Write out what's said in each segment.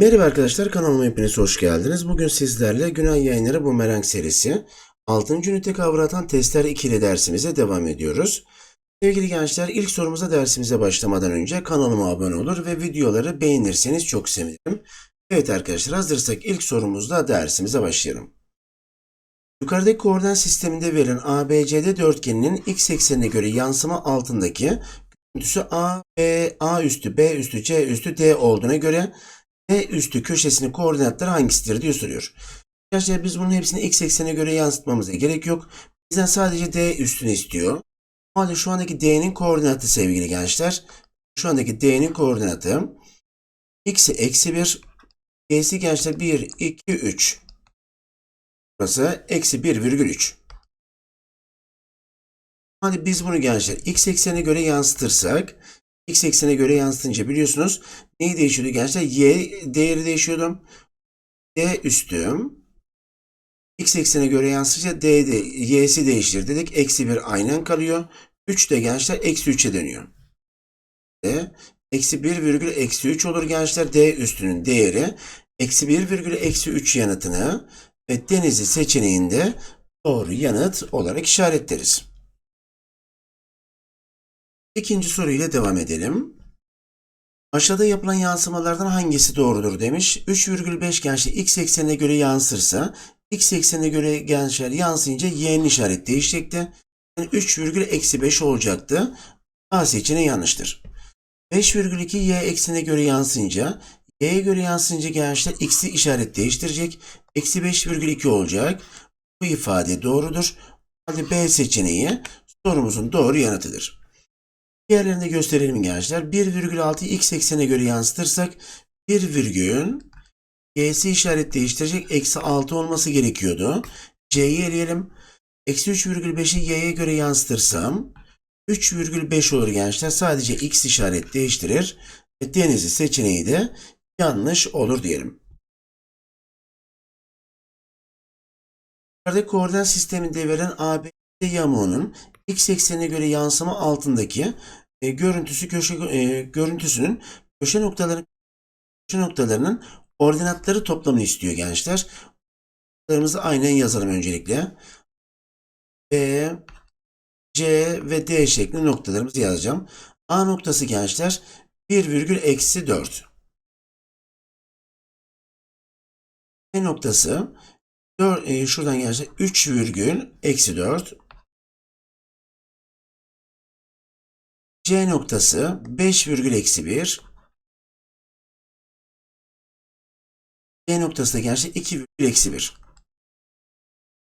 Merhaba arkadaşlar kanalıma hepiniz hoş geldiniz. Bugün sizlerle Günay Yayınları Bumerang serisi 6. ünite kavratan testler 2 ile dersimize devam ediyoruz. Sevgili gençler ilk sorumuza dersimize başlamadan önce kanalıma abone olur ve videoları beğenirseniz çok sevinirim. Evet arkadaşlar hazırsak ilk sorumuzla dersimize başlayalım. Yukarıdaki koordinat sisteminde verilen ABCD dörtgeninin x eksenine göre yansıma altındaki görüntüsü A, B, A üstü, B üstü, C üstü, D olduğuna göre D üstü köşesinin koordinatları hangisidir diye soruyor. Arkadaşlar biz bunun hepsini x eksene göre yansıtmamıza gerek yok. Bizden sadece D üstünü istiyor. O şu andaki D'nin koordinatı sevgili gençler. Şu andaki D'nin koordinatı x'i eksi 1, y'si gençler 1, 2, 3. Burası eksi 1 virgül 3. Hadi biz bunu gençler x eksene göre yansıtırsak x eksene göre yansıtınca biliyorsunuz neyi değişiyordu gençler? y değeri değişiyordu. d üstüm x eksene göre yansıtınca d de y'si değiştir dedik. Eksi 1 aynen kalıyor. 3 de gençler eksi 3'e dönüyor. D eksi 1 virgül eksi 3 olur gençler. D üstünün değeri eksi 1 virgül eksi 3 yanıtını ve denizi seçeneğinde doğru yanıt olarak işaretleriz. İkinci soruyla devam edelim. Aşağıda yapılan yansımalardan hangisi doğrudur demiş. 3,5 gençler x eksenine göre yansırsa x eksenine göre gençler yansıyınca y'nin işaret değişecekti. Yani 3,5 olacaktı. A seçeneği yanlıştır. 5,2 y eksenine göre yansıyınca y'ye göre yansıyınca gençler x'i işaret değiştirecek. Eksi 5,2 olacak. Bu ifade doğrudur. Hadi B seçeneği sorumuzun doğru yanıtıdır. Diğerlerini de gösterelim gençler. 1,6 x eksene göre yansıtırsak 1 virgülün y'si işaret değiştirecek. Eksi 6 olması gerekiyordu. c'yi eleyelim. Eksi 3,5'i y'ye göre yansıtırsam 3,5 olur gençler. Sadece x işaret değiştirir. Ve denizi seçeneği de yanlış olur diyelim. Yukarıdaki koordinat sisteminde verilen ABC yamuğunun x eksenine göre yansıma altındaki e, görüntüsü köşe e, görüntüsünün köşe noktalarının köşe noktalarının ordinatları toplamını istiyor gençler. Noktalarımızı aynen yazalım öncelikle. B, C ve D şeklinde noktalarımızı yazacağım. A noktası gençler 1 virgül eksi 4. B noktası 4, e, şuradan gençler 3 virgül eksi 4. C noktası 5 virgül eksi 1. D noktası da gençler 2 virgül eksi 1.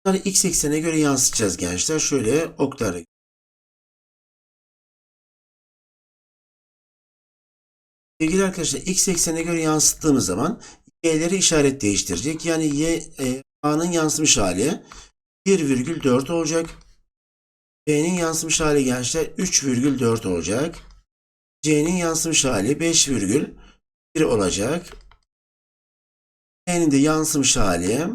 Bunları x eksenine göre yansıtacağız gençler. Şöyle okları. Sevgili arkadaşlar x eksenine göre yansıttığımız zaman y'leri işaret değiştirecek. Yani y e, a'nın yansımış hali 1,4 olacak. B'nin yansımış hali gençler 3,4 olacak. C'nin yansımış hali 5,1 olacak. D'nin de yansımış hali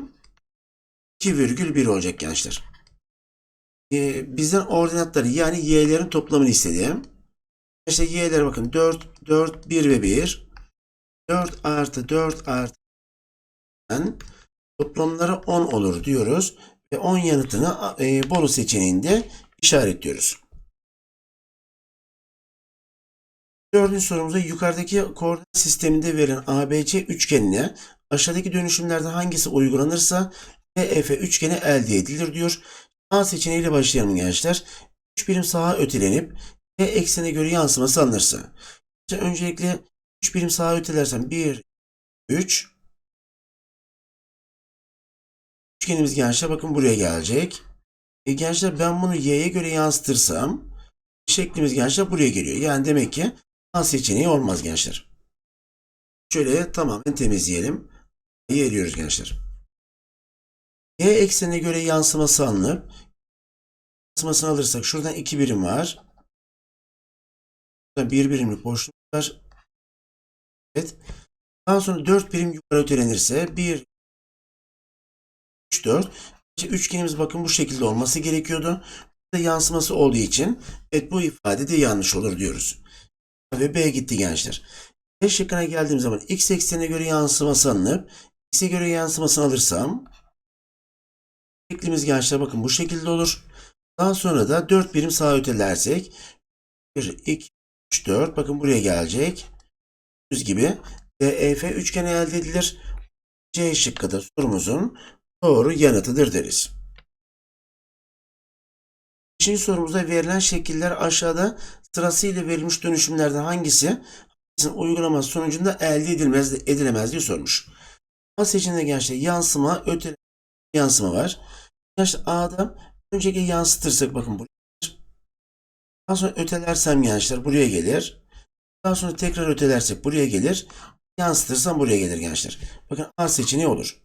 2,1 olacak gençler. Ee, bizden ordinatları yani y'lerin toplamını istedim. İşte y'ler bakın 4, 4, 1 ve 1. 4 artı 4 artı toplamları 10 olur diyoruz. Ve 10 yanıtını e, Bolu seçeneğinde işaretliyoruz. Dördüncü sorumuzda yukarıdaki koordinat sisteminde verilen ABC üçgenine aşağıdaki dönüşümlerden hangisi uygulanırsa EF üçgeni elde edilir diyor. A seçeneğiyle başlayalım gençler. 3 birim sağa ötelenip E eksene göre yansıması alınırsa. İşte öncelikle 3 birim sağa ötelersem 1, 3. Üçgenimiz gençler bakın buraya gelecek. E gençler ben bunu y'ye göre yansıtırsam şeklimiz gençler buraya geliyor. Yani demek ki A seçeneği olmaz gençler. Şöyle tamamen temizleyelim. Y'ye eliyoruz gençler. Y eksenine göre yansıması alınıp yansımasını alırsak şuradan 2 birim var. Burada 1 birimlik boşluk var. Evet. Daha sonra 4 birim yukarı ötelenirse 1 3 4 işte üçgenimiz bakın bu şekilde olması gerekiyordu. Burada yansıması olduğu için evet bu ifade de yanlış olur diyoruz. Ve B gitti gençler. B şıkkına geldiğim zaman x eksenine göre yansıması alınıp x'e göre yansımasını alırsam şeklimiz gençler bakın bu şekilde olur. Daha sonra da 4 birim sağa ötelersek 1, 2, 3, 4 bakın buraya gelecek. Gördüğünüz gibi DEF üçgeni elde edilir. C şıkkı da sorumuzun doğru yanıtıdır deriz. Beşinci sorumuzda verilen şekiller aşağıda sırasıyla verilmiş dönüşümlerden hangisi hangisinin uygulaması sonucunda elde edilmez, edilemez diye sormuş. A seçeneğinde gençler yansıma, ötele yansıma var. Gençler A'da önceki yansıtırsak bakın buraya. Daha sonra ötelersem gençler buraya gelir. Daha sonra tekrar ötelersek buraya gelir. Yansıtırsam buraya gelir gençler. Bakın A seçeneği olur.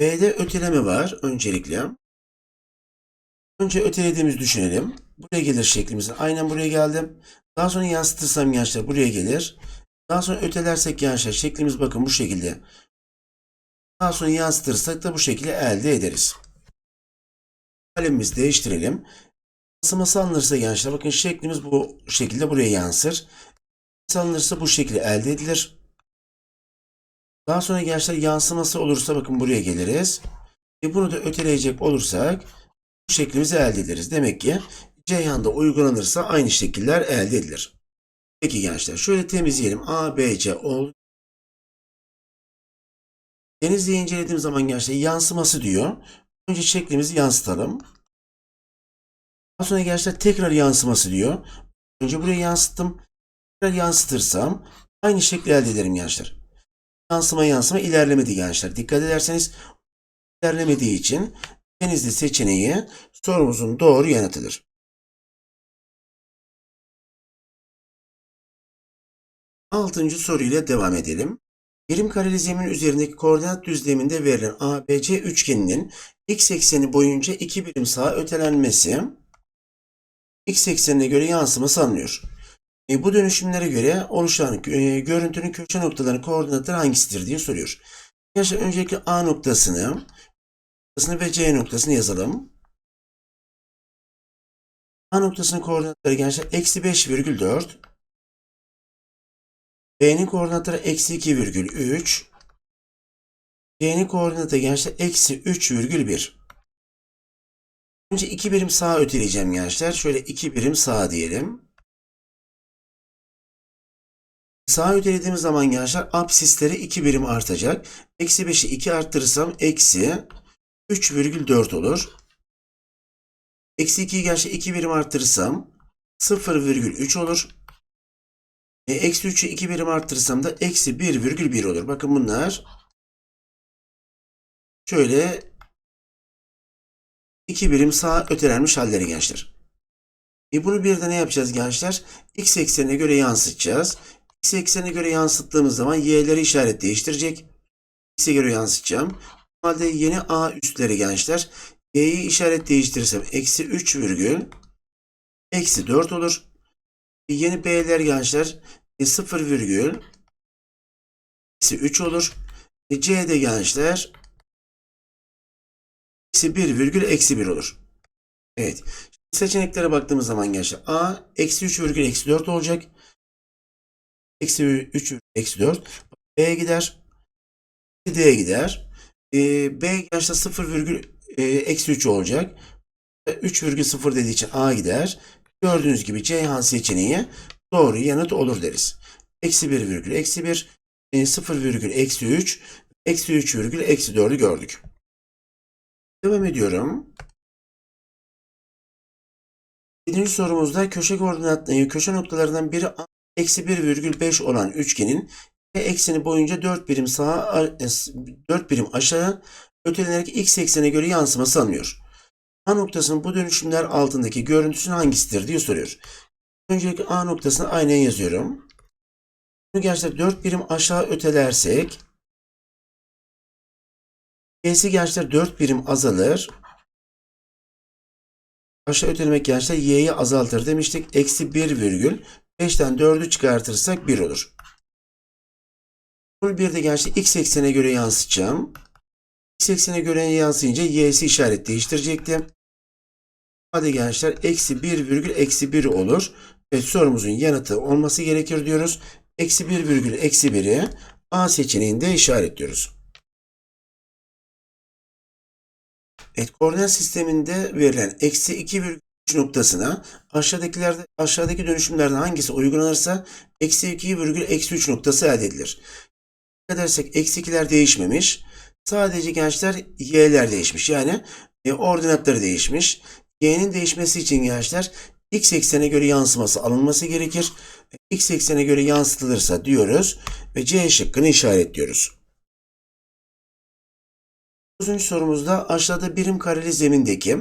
B'de öteleme var öncelikle. Önce ötelediğimizi düşünelim. Buraya gelir şeklimizin. Aynen buraya geldim. Daha sonra yansıtırsam gençler buraya gelir. Daha sonra ötelersek gençler şeklimiz bakın bu şekilde. Daha sonra yansıtırsak da bu şekilde elde ederiz. Kalemimizi değiştirelim. Yansıması alınırsa gençler bakın şeklimiz bu şekilde buraya yansır. Alınırsa bu şekilde elde edilir. Daha sonra gençler yansıması olursa bakın buraya geliriz. E bunu da öteleyecek olursak bu şeklimizi elde ederiz. Demek ki Ceyhan'da uygulanırsa aynı şekiller elde edilir. Peki gençler şöyle temizleyelim. A, B, C oldu. Denizli'yi incelediğim zaman gençler yansıması diyor. Önce şeklimizi yansıtalım. Daha sonra gençler tekrar yansıması diyor. Önce buraya yansıttım. Tekrar yansıtırsam aynı şekli elde ederim gençler. Yansıma yansıma ilerlemedi gençler. Dikkat ederseniz ilerlemediği için Denizli seçeneği sorumuzun doğru yanıtıdır. Altıncı soruyla devam edelim. Birim kareli zemin üzerindeki koordinat düzleminde verilen ABC üçgeninin x ekseni boyunca iki birim sağa ötelenmesi x eksenine göre yansıması alınıyor. E, bu dönüşümlere göre oluşan e, görüntünün köşe noktalarının koordinatları hangisidir diye soruyor. Arkadaşlar öncelikle A noktasını, noktasını ve C noktasını yazalım. A noktasının koordinatları gençler eksi 5,4 B'nin koordinatları eksi 2,3 C'nin koordinatı gençler eksi 3,1 Önce 2 birim sağa öteleyeceğim gençler. Şöyle 2 birim sağa diyelim. Sağa ötelediğimiz zaman gençler absisleri 2 birim artacak. Eksi 5'i 2 arttırırsam eksi 3,4 olur. Eksi 2'yi gençler 2 birim arttırırsam 0,3 olur. E, eksi 3'ü 2 birim arttırırsam da eksi 1,1 olur. Bakın bunlar şöyle 2 birim sağa ötelenmiş halleri gençler. E bunu bir de ne yapacağız gençler? X eksenine göre yansıtacağız. X eksenine göre yansıttığımız zaman y'leri işaret değiştirecek. X'e göre yansıtacağım. O halde yeni A üstleri gençler. Y'yi işaret değiştirirsem eksi 3 virgül eksi 4 olur. E yeni B'ler gençler e 0 virgül eksi 3 olur. E C'de gençler eksi 1 virgül eksi 1 olur. Evet. Seçeneklere baktığımız zaman gençler A eksi 3 virgül eksi 4 olacak. Eksi 3 eksi 4. B'ye gider. D'ye gider. E, B gençler 0 virgül eksi 3 olacak. 3 virgül 0 dediği için A gider. Gördüğünüz gibi Ceyhan seçeneği doğru yanıt olur deriz. Eksi 1 virgül eksi 1. E, 0 virgül eksi 3. Eksi 3 virgül eksi 4'ü gördük. Devam ediyorum. 7. sorumuzda köşe koordinatları, köşe noktalarından biri A, eksi 1,5 olan üçgenin ve ekseni boyunca 4 birim sağa 4 birim aşağı ötelenerek x eksene göre yansıması alınıyor. A noktasının bu dönüşümler altındaki görüntüsünün hangisidir diye soruyor. Öncelikle A noktasını aynen yazıyorum. Bunu gençler 4 birim aşağı ötelersek Y'si gençler 4 birim azalır. Aşağı ötelemek gençler y'yi azaltır demiştik. Eksi 1 virgül 5'ten 4'ü çıkartırsak 1 olur. Bunu bir de gençler x eksene göre yansıtacağım. X eksene göre yansıyınca y'si işaret değiştirecekti. Hadi gençler eksi 1 virgül eksi 1 olur. Evet sorumuzun yanıtı olması gerekir diyoruz. eksi 1 virgül eksi 1'i A seçeneğinde işaretliyoruz. Evet, koordinat sisteminde verilen eksi 2 virgül 3 noktasına aşağıdakilerde aşağıdaki dönüşümlerden hangisi uygulanırsa eksi 2 virgül eksi 3 noktası elde edilir. Edersek eksi 2'ler değişmemiş. Sadece gençler y'ler değişmiş. Yani e, ordinatları değişmiş. Y'nin değişmesi için gençler x eksene göre yansıması alınması gerekir. X eksene göre yansıtılırsa diyoruz ve C şıkkını işaretliyoruz. 9. sorumuzda aşağıda birim kareli zemindeki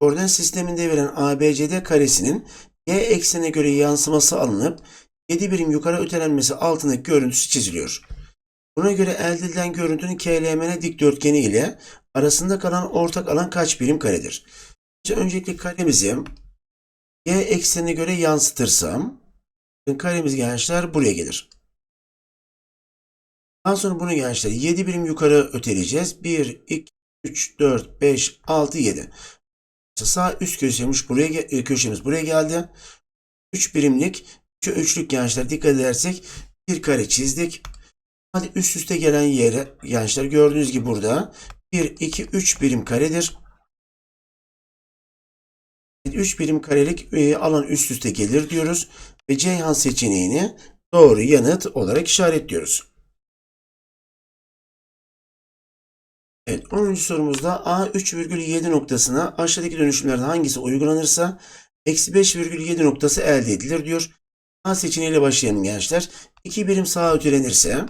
koordinat sisteminde verilen ABCD karesinin y eksene göre yansıması alınıp 7 birim yukarı ötelenmesi altındaki görüntüsü çiziliyor. Buna göre elde edilen görüntünün KLMN dikdörtgeni ile arasında kalan ortak alan kaç birim karedir? İşte öncelikle karemizi y eksenine göre yansıtırsam karemiz gençler buraya gelir. Daha sonra bunu gençler 7 birim yukarı öteleyeceğiz. 1, 2, 3, 4, 5, 6, 7. Sağ üst köşemiz buraya, ge- köşemiz buraya geldi. 3 birimlik, 3'e 3'lük gençler dikkat edersek bir kare çizdik. Hadi üst üste gelen yere gençler gördüğünüz gibi burada 1, 2, 3 birim karedir. 3 birim karelik e, alan üst üste gelir diyoruz. Ve Ceyhan seçeneğini doğru yanıt olarak işaretliyoruz. 10. sorumuzda A 3,7 noktasına aşağıdaki dönüşümlerden hangisi uygulanırsa eksi 5,7 noktası elde edilir diyor. A seçeneğiyle başlayalım gençler. 2 birim sağa ötelenirse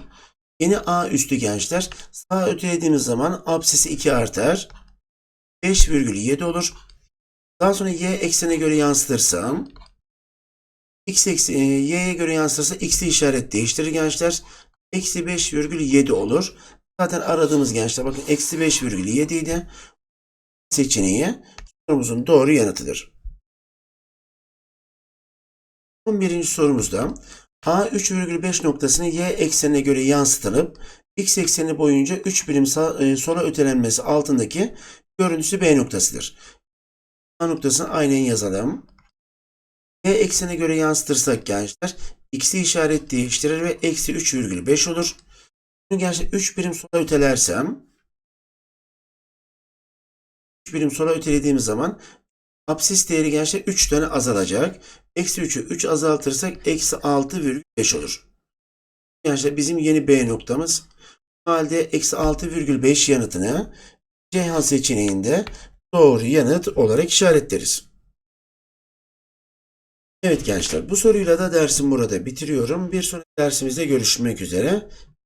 yeni A üstü gençler sağa ötelediğimiz zaman absisi 2 artar. 5,7 olur. Daha sonra y eksene göre yansıtırsam x eksi, e, y'ye göre yansıtırsa x'li işaret değiştirir gençler. Eksi 5,7 olur. Zaten aradığımız gençler bakın eksi 5,7 idi. Seçeneği sorumuzun doğru yanıtıdır. 11. sorumuzda A 3,5 noktasını y eksenine göre yansıtılıp x ekseni boyunca 3 birim e, sola ötelenmesi altındaki görüntüsü B noktasıdır. A noktasını aynen yazalım. Y eksene göre yansıtırsak gençler x'i işaret değiştirir ve eksi 3,5 olur. Bunu gençler 3 birim sola ötelersem 3 birim sola ötelediğimiz zaman absis değeri gençler 3 tane azalacak. Eksi 3'ü 3 azaltırsak eksi 6,5 olur. Gençler bizim yeni B noktamız. O halde eksi 6,5 yanıtını Ceyhan seçeneğinde doğru yanıt olarak işaretleriz. Evet gençler bu soruyla da dersim burada bitiriyorum. Bir sonraki dersimizde görüşmek üzere.